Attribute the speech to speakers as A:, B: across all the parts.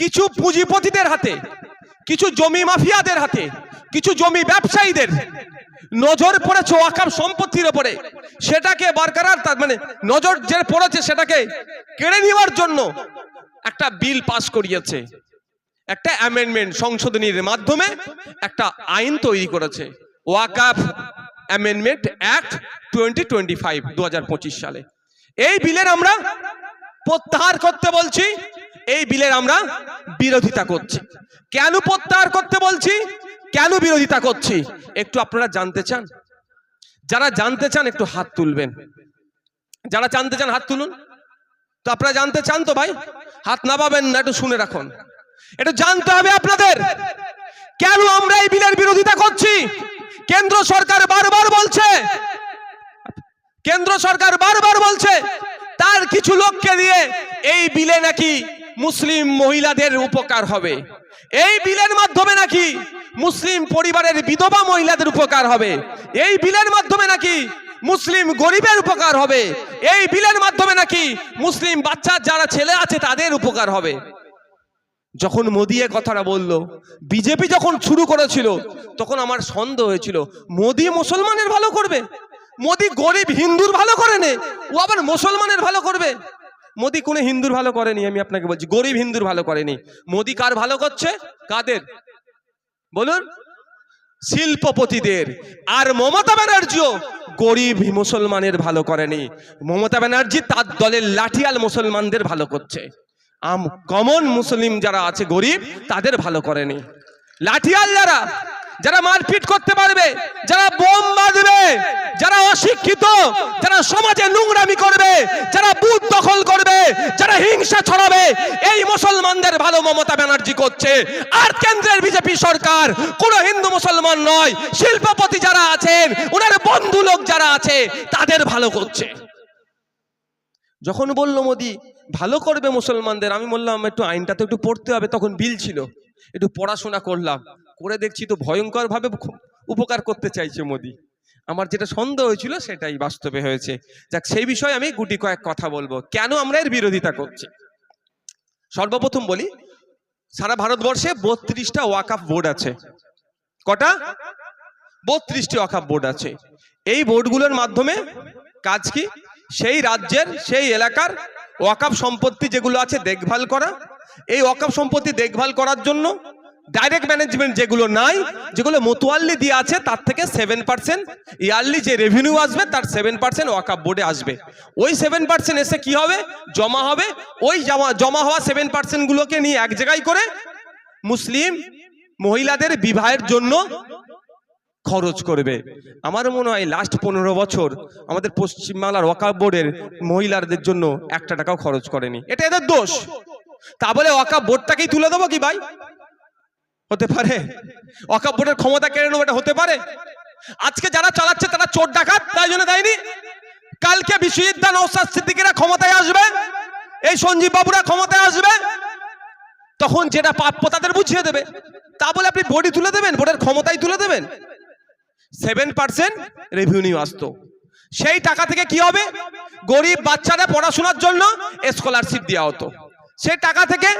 A: কিছু পুঁজিপতিদের হাতে, কিছু জমি মাফিয়াদের হাতে, কিছু জমি ব্যবসায়ীদের নজর পড়েছে ওয়াকাফ সম্পত্তির ওপরে। সেটাকে বরকরার তার মানে নজর যে পড়েছে সেটাকে কেড়ে নেওয়ার জন্য একটা বিল পাস করিয়েছে। একটা অ্যামেন্ডমেন্ট সংশোধনীর মাধ্যমে একটা আইন তৈরি করেছে। Waqf Amendment Act twenty twenty five দু হাজার পঁচিশ সালে। এই বিলের আমরা প্রত্যাহার করতে বলছি। এই বিলের আমরা বিরোধিতা করছি। কেন প্রত্যাহার করতে বলছি? কেন বিরোধিতা করছি? একটু আপনারা জানতে চান? যারা জানতে চান, একটু হাত তুলবেন। যারা জানতে চান, হাত তুলুন। তো আপনারা জানতে চান তো ভাই? হাত না পাবেন না, একটু শুনে রাখুন। একটু জানতে হবে আপনাদের। কেন আমরা এই বিলের বিরোধিতা করছি? কেন্দ্র সরকার বারবার বলছে। কেন্দ্র সরকার বারবার বলছে, তার কিছু লোককে দিয়ে এই বিলে নাকি মুসলিম মহিলাদের উপকার হবে। এই বিলের মাধ্যমে নাকি মুসলিম পরিবারের বিধবা মহিলাদের উপকার হবে? এই বিলের মাধ্যমে নাকি মুসলিম গরিবের উপকার হবে? এই বিলের মাধ্যমে নাকি মুসলিম বাচ্চার যারা ছেলে আছে, তাদের উপকার হবে? যখন মোদি এ কথাটা বলল, বিজেপি যখন শুরু করেছিল, তখন আমার সন্দেহ হয়েছিল, মোদি মুসলমানের ভালো করবে? মোদি গরিব হিন্দুর ভালো করে নে, ও আবার মুসলমানের ভালো করবে? মোদি কোনো হিন্দুর ভালো করেনি, আমি আপনাকে বলছি, গরিব হিন্দুর ভালো করেনি। মোদি কার ভালো করছে? কাদের? বলুন। শিল্পপতিদের। আর মমতা ব্যানার্জিও গরিব মুসলমানের ভালো করেনি। মমতা ব্যানার্জি তার দলের লাঠিয়াল মুসলমানদের ভালো করছে। আম কমন মুসলিম যারা আছে গরিব, তাদের ভালো করেনি। লাঠিয়াল যারা যারা মারপিট করতে পারবে, যারা বোম বাঁধবে, যারা অশিক্ষিত, যারা সমাজে নোংরামি করবে, যারা বুথ দখল করবে, যারা হিংসা ছড়াবে, এই মুসলমানদের ভালো মমতা ব্যানার্জি করছে। আর কেন্দ্রের বিজেপি সরকার কোন হিন্দু মুসলমান নয়, শিল্পপতি যারা আছেন, ওনার বন্ধু লোক যারা আছে, তাদের ভালো করছে। যখন বলল মোদি, ভালো করবে মুসলমানদের, আমি বললাম, একটু আইনটা তো একটু পড়তে হবে, তখন বিল ছিল। একটু পড়াশোনা করলাম। করে দেখছি তো ভয়ঙ্কর ভাবে উপকার করতে চাইছে মোদি। আমার যেটা সন্দেহ হয়েছিল সেটাই বাস্তবে হয়েছে। যাক, সেই বিষয়ে আমি গুটি কয়েক কথা বলব। কেন আমরা এর বিরোধিতা করছি? সর্বপ্রথম বলি, সারা ভারতবর্ষে বত্রিশটা ওয়াকাফ বোর্ড আছে। কটা? বত্রিশটি ওয়াকাফ বোর্ড আছে। এই বোর্ডগুলোর মাধ্যমে কাজ কি? সেই রাজ্যের, সেই এলাকার ওয়াকাফ সম্পত্তি যেগুলো আছে, দেখভাল করা। এই ওয়াকাফ সম্পত্তি দেখভাল করার জন্য ডাইরেক্ট ম্যানেজমেন্ট যেগুলো নাই, যেগুলো মতোয়াল্লি দিয়ে আছে, তার থেকে সেভেন পার্সেন্ট ইয়ারলি যে রেভিনিউ আসবে, তার সেভেন পার্সেন্ট ওয়াকাফ বোর্ডে আসবে। ওই সেভেন পার্সেন্ট এসে কি হবে? জমা হবে। ওই জমা জমা হওয়া সেভেন পার্সেন্টগুলোকে নিয়ে এক জায়গায় করে মুসলিম মহিলাদের বিবাহের জন্য খরচ করবে। আমার মনে হয় লাস্ট পনেরো বছর আমাদের পশ্চিমবাংলার ওয়াকাফ বোর্ডের মহিলাদের জন্য একটা টাকাও খরচ করেনি। এটা এদের দোষ। তা বলে ওয়াকাফ বোর্ডটাকেই তুলে দেবো কি ভাই? হতে পারে। ওয়াকাফ বোর্ডের ক্ষমতা কেড়ে নেব, এটা হতে পারে। আজকে যারা চালাচ্ছে, তারা চোর ডাকাত, তাই জন্য দেয়নি। কালকে বিশ্বজিৎদা নৌসাদ সিদ্দিকিরা ক্ষমতায় আসবে, এই সঞ্জীব বাবুরা ক্ষমতায় আসবে, তখন যেটা প্রাপ্য তাদের বুঝিয়ে দেবে। তা বলে আপনি বডি তুলে দেবেন, বোর্ডের ক্ষমতাই তুলে দেবেন। সেভেন পার্সেন্ট রেভিনিউ আসতো। সেই টাকা থেকে কি হবে? গরিব বাচ্চারা পড়াশোনার জন্য স্কলারশিপ দেওয়া হতো। সেই টাকা থেকে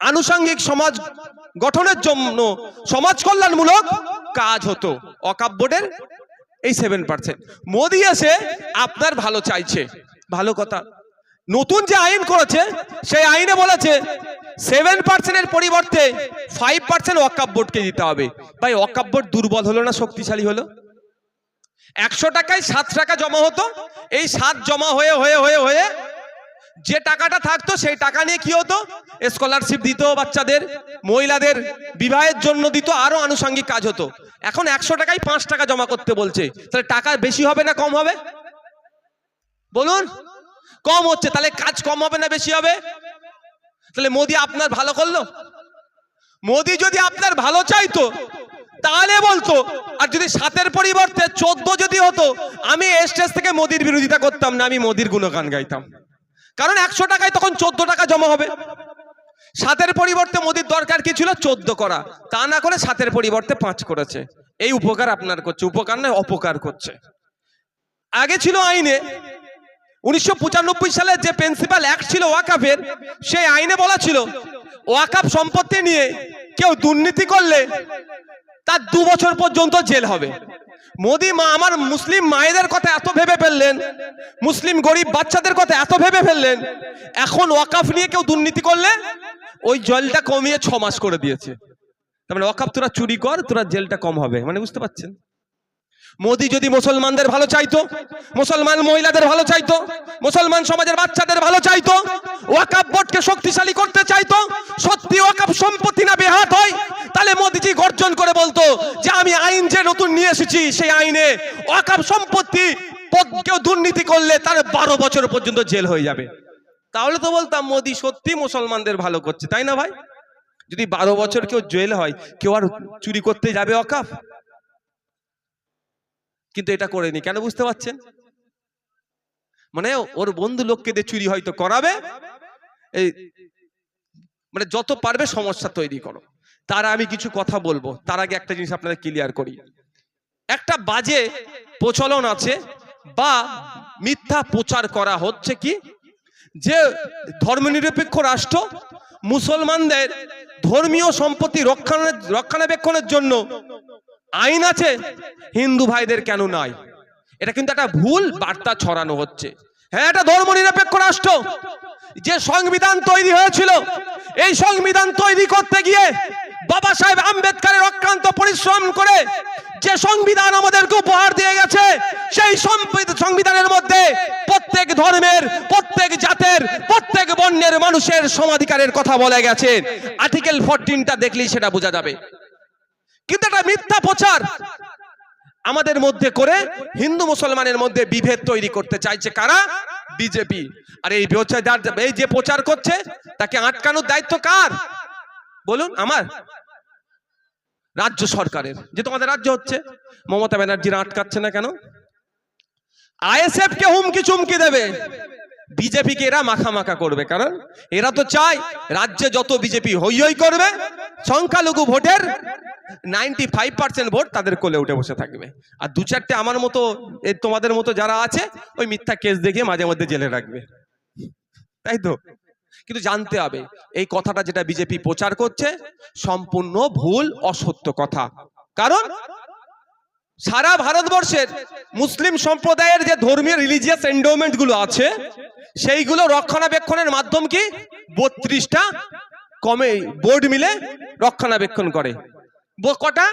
A: আনুষঙ্গিক সমাজ গঠনের জন্য সমাজ কল্যাণমূলক কাজ হতো। অকাপ বোর্ডের এই সেভেন পার্সেন্ট মোদি এসে আপনার ভালো চাইছে। ভালো কথা। নতুন যে আইন করেছে, সেই আইনে বলেছে সেভেন পার্সেন্টের পরিবর্তে ফাইভ পার্সেন্ট ওয়াকাপ বোর্ডকে দিতে হবে। ভাই ওয়াকাপ বোর্ড দুর্বল হলো না শক্তিশালী হলো? একশো টাকায় সাত টাকা জমা হতো। এই সাত জমা হয়ে হয়ে হয়ে হয়ে যে টাকাটা থাকতো সেই টাকা নিয়ে কি হতো? স্কলারশিপ দিত বাচ্চাদের, মহিলাদের, বিবাহের জন্য দিত, আরও আনুষঙ্গিক কাজ হতো। এখন একশো টাকায় পাঁচ টাকা জমা করতে বলছে। তাহলে টাকা বেশি হবে না কম হবে? বলুন। কম হচ্ছে, তাহলে কাজ কম হবে না বেশি হবে? তাহলে মোদি আপনার ভালো করল? মোদি যদি আপনার ভালো চাইতো, তাহলে বলতো, আর যদি সাতের পরিবর্তে চোদ্দ যদি হতো, আমি স্টেজ থেকে মোদির বিরোধিতা করতাম না, আমি মোদির গুণগান গাইতাম। কারণ একশো টাকায় তখন চোদ্দ টাকা জমা হবে। সাতের পরিবর্তে মোদির দরকার কি ছিল? চোদ্দ করা। তা না করে সাতের পরিবর্তে পাঁচ করেছে। এই উপকার আপনার করছে। উপকার নয়, অপকার করছে। আগে ছিল আইনে উনিশশো সালে যে প্রিন্সিপাল অ্যাক্ট ছিল ওয়াকাফের, সেই আইনে বলা ছিল ওয়াকাপ সম্পত্তি নিয়ে কেউ দুর্নীতি করলে তার দু বছর পর্যন্ত জেল হবে। মোদি মা, আমার মুসলিম মায়েদের কথা এত ভেবে ফেললেন, মুসলিম গরিব বাচ্চাদের কথা এত ভেবে ফেললেন, এখন ওয়াকাফ নিয়ে কেউ দুর্নীতি করলে ওই জলটা কমিয়ে ছ মাস করে দিয়েছে। তার মানে ওয়াকাফ, তোরা চুরি কর, তোরা জেলটা কম হবে মানে বুঝতে পারছেন? মোদি যদি মুসলমানদের ভালো চাইতো, মুসলমান মহিলাদের ভালো চাইতো, মুসলমান সমাজের বাচ্চাদের ভালো চাইতো ওয়াকাপ বোর্ডকে শক্তিশালী করতে চাইতো, সত্যি ওয়াকাপ সম্পত্তি না বেহাত হয়, তাহলে মোদিজি গর্জন করে বলতো যে আমি আইন যে নতুন নিয়ে এসেছি, সেই আইনে ওয়াকাপ সম্পত্তি কেউ দুর্নীতি করলে তার বারো বছর পর্যন্ত জেল হয়ে যাবে। তাহলে তো বলতাম, মোদি সত্যি মুসলমানদের ভালো করছে, তাই না ভাই? যদি বারো বছর কেউ জেল হয়, কেউ আর চুরি করতে যাবে ওয়াকাফ কিন্তু এটা করেনি। কেন বুঝতে পারছেন? মানে ওর বন্ধু লোককে দিয়ে চুরি হয়তো করাবে। এই মানে যত পারবে সমস্যা তৈরি করো। তার আমি কিছু কথা বলব। তার আগে একটা জিনিস আপনাদের ক্লিয়ার করি। একটা বাজে প্রচলন আছে বা মিথ্যা প্রচার করা হচ্ছে কি? যে ধর্মনিরপেক্ষ রাষ্ট্র মুসলমানদের ধর্মীয় সম্পত্তি রক্ষণা রক্ষণাবেক্ষণের জন্য আইন আছে, হিন্দু ভাইদের কেন নাই? এটা কিন্তু একটা ভুল বার্তা ছড়ানো হচ্ছে। হ্যাঁ এটা ধর্মনিরপেক্ষ রাষ্ট্র। যে সংবিধান তৈরি হয়েছিল, এই সংবিধান তৈরি করতে গিয়ে বাবা সাহেব আম্বেদকরের অক্রান্ত পরিশ্রম করে যে সংবিধান আমাদেরকে উপহার দিয়ে গেছে, সেই সংবিধানের মধ্যে প্রত্যেক ধর্মের, প্রত্যেক জাতের, প্রত্যেক বর্ণের মানুষের সমাধিকারের কথা বলে গেছে। আর্টিকেল ফোরটিনটা দেখলেই সেটা বোঝা যাবে। কিন্তু একটা মিথ্যা প্রচার আমাদের মধ্যে করে হিন্দু মুসলমানের মধ্যে বিভেদ তৈরি করতে চাইছে কারা? বিজেপি। আর এই এই যে প্রচার করছে, তাকে আটকানোর দায়িত্ব কার? বলুন আমার। রাজ্য সরকারের। যে তোমাদের রাজ্য হচ্ছে, মমতা ব্যানার্জিরা আটকাচ্ছে না কেন? আইএসএফ কে হুমকি চুমকি দেবে। বিজেপিকে এরা মাখা মাখা করবে, কারণ এরা তো চায় রাজ্যে যত বিজেপি হই হই করবে, সংখ্যালঘু ভোটের নাইনটি ফাইভ পার্সেন্ট ভোট তাদের কোলে উঠে বসে থাকবে। আর দু চারটে আমার মতো তোমাদের মতো যারা আছে, ওই মিথ্যা কেস দেখে মাঝে মধ্যে জেলে রাখবে। তাই তো? কিন্তু জানতে হবে, এই কথাটা যেটা বিজেপি প্রচার করছে, সম্পূর্ণ ভুল, অসত্য কথা। কারণ সারা ভারতবর্ষের মুসলিম সম্প্রদায়ের যে ধর্মীয় রিলিজিয়াস এন্ডোমেন্টগুলো আছে, সেইগুলো রক্ষণাবেক্ষণের মাধ্যম কি? বত্রিশটা কমে বোর্ড মিলে রক্ষণাবেক্ষণ করে। কটা?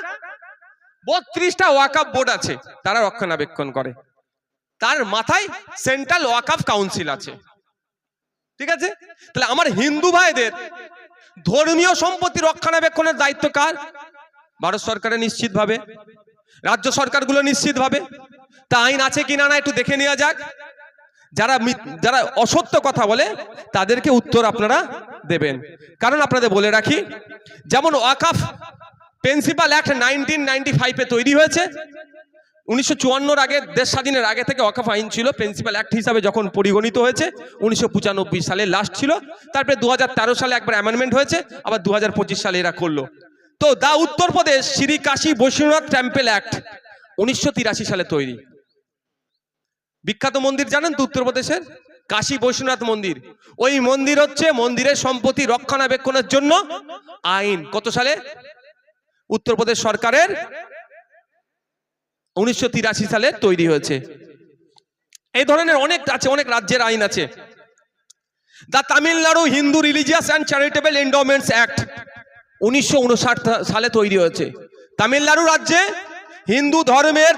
A: বত্রিশটা ওয়াকাফ বোর্ড আছে, তারা রক্ষণাবেক্ষণ করে। তার মাথায় সেন্ট্রাল ওয়াকাফ কাউন্সিল আছে। ঠিক আছে? তাহলে আমার হিন্দু ভাইদের ধর্মীয় সম্পত্তি রক্ষণাবেক্ষণের দায়িত্ব কার? ভারত সরকারের নিশ্চিতভাবে। রাজ্য সরকারগুলো নিশ্চিতভাবে, তা আইন আছে কিনা না একটু দেখে নেওয়া যাক। যারা যারা অসত্য কথা বলে, তাদেরকে উত্তর আপনারা দেবেন। কারণ আপনাদের বলে রাখি, যেমন ওয়াকাফ প্রিন্সিপাল অ্যাক্ট নাইনটিন নাইনটি ফাইভে তৈরি হয়েছে। উনিশশো চুয়ান্নর আগে, দেশ স্বাধীনের আগে থেকে ওয়াকাফ আইন ছিল, প্রিন্সিপাল অ্যাক্ট হিসাবে যখন পরিগণিত হয়েছে, উনিশশো পঁচানব্বই সালে লাস্ট ছিল। তারপরে দু হাজার তেরো সালে একবার অ্যামেন্ডমেন্ট হয়েছে, আবার দু হাজার পঁচিশ সালে এরা করল। তো the Uttar Pradesh Shri Kashi Vishwanath temple act উনিশশো তিরাশি সালে তৈরি। বিখ্যাত মন্দির জানেন তো উত্তরপ্রদেশের কাশী বৈশ্বনাথ মন্দির। ওই মন্দির হচ্ছে মন্দিরের সম্পত্তি রক্ষণাবেক্ষণের জন্য আইন। কত সালে? উত্তরপ্রদেশ সরকারের উনিশশো তিরাশি সালে তৈরি হয়েছে। এই ধরনের অনেক আছে, অনেক রাজ্যের আইন আছে। The Tamil Nadu Hindu religious and charitable endowments act উনিশশো উনষাট সালে তৈরি হয়েছে। তামিলনাড়ু রাজ্যে হিন্দু ধর্মের